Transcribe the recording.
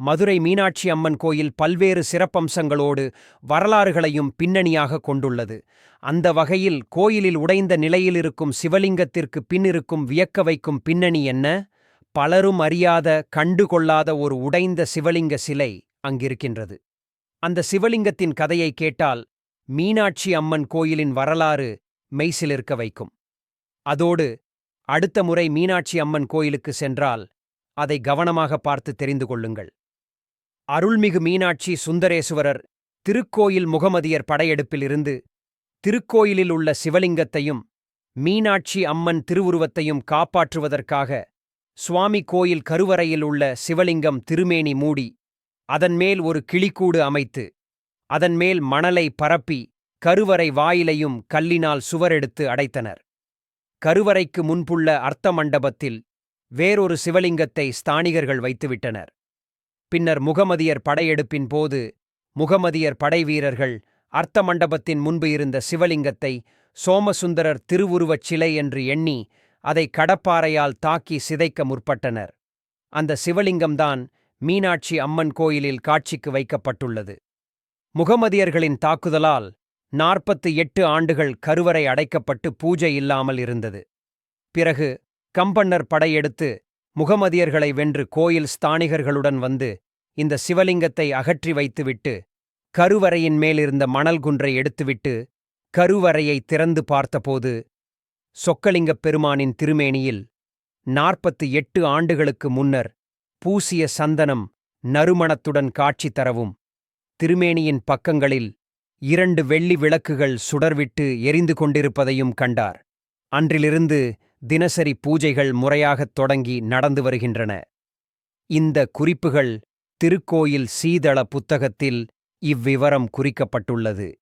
மதுரை மீனாட்சி அம்மன் கோயில் பல்வேறு சிறப்பம்சங்களோடு வரலாறுகளையும் பின்னணியாக கொண்டுள்ளது. அந்த வகையில் கோயிலில் உடைந்த நிலையில் இருக்கும் சிவலிங்கத்திற்கு பின்னிருக்கும் வியக்க வைக்கும் பின்னணி என்ன? பலரும் அறியாத கண்டுகொள்ளாத ஒரு உடைந்த சிவலிங்க சிலை அங்கிருக்கின்றது. அந்த சிவலிங்கத்தின் கதையை கேட்டால் மீனாட்சி அம்மன் கோயிலின் வரலாறு மெய்சிலிருக்க வைக்கும். அதோடு அடுத்த முறை மீனாட்சி அம்மன் கோயிலுக்கு சென்றால் அதை கவனமாக பார்த்து தெரிந்து கொள்ளுங்கள். அருள்மிகு மீனாட்சி சுந்தரேசுவரர் திருக்கோயில் முகமதியர் படையெடுப்பிலிருந்து திருக்கோயிலில் உள்ள சிவலிங்கத்தையும் மீனாட்சி அம்மன் திருவுருவத்தையும் காப்பாற்றுவதற்காக சுவாமி கோயில் கருவறையில் உள்ள சிவலிங்கம் திருமேனி மூடி அதன்மேல் ஒரு கிளிக்கூடு அமைத்து அதன்மேல் மணலை பரப்பி கருவறை வாயிலையும் கல்லினால் சுவரெடுத்து அடைத்தனர். கருவறைக்கு முன்புள்ள அர்த்த மண்டபத்தில் வேறொரு சிவலிங்கத்தை ஸ்தானிகர்கள் வைத்துவிட்டனர். பின்னர் முகமதியர் படையெடுப்பின் போது முகமதியர் படைவீரர்கள் அர்த்த மண்டபத்தின் முன்பு இருந்த சிவலிங்கத்தை சோமசுந்தரர் திருவுருவச் சிலை என்று எண்ணி அதை கடப்பாறையால் தாக்கி சிதைக்க முற்பட்டனர். அந்த சிவலிங்கம்தான் மீனாட்சி அம்மன் கோயிலில் காட்சிக்கு வைக்கப்பட்டுள்ளது. முகமதியர்களின் தாக்குதலால் நாற்பத்து எட்டு ஆண்டுகள் கருவறை அடைக்கப்பட்டு பூஜை இல்லாமல் இருந்தது. பிறகு கம்பன்னர் படையெடுத்து முகமதியர்களை வென்று கோயில் ஸ்தானிகர்களுடன் வந்து இந்த சிவலிங்கத்தை அகற்றி வைத்துவிட்டு கருவறையின் மேலிருந்த மணல் குன்றை எடுத்துவிட்டு கருவறையை திறந்து பார்த்தபோது சொக்கலிங்கப் பெருமானின் திருமேனியில் நாற்பத்து எட்டு ஆண்டுகளுக்கு முன்னர் பூசிய சந்தனம் நறுமணத்துடன் காட்சி தரவும் திருமேனியின் பக்கங்களில் இரண்டு வெள்ளி விளக்குகள் சுடர்விட்டு எரிந்து கொண்டிருப்பதையும் கண்டார். அன்றிலிருந்து தினசரி பூஜைகள் முறையாகத் தொடங்கி நடந்து வருகின்றன. இந்த குறிப்புகள் திருக்கோயில் சீதள புத்தகத்தில் இவ்விவரம் குறிக்கப்பட்டுள்ளது.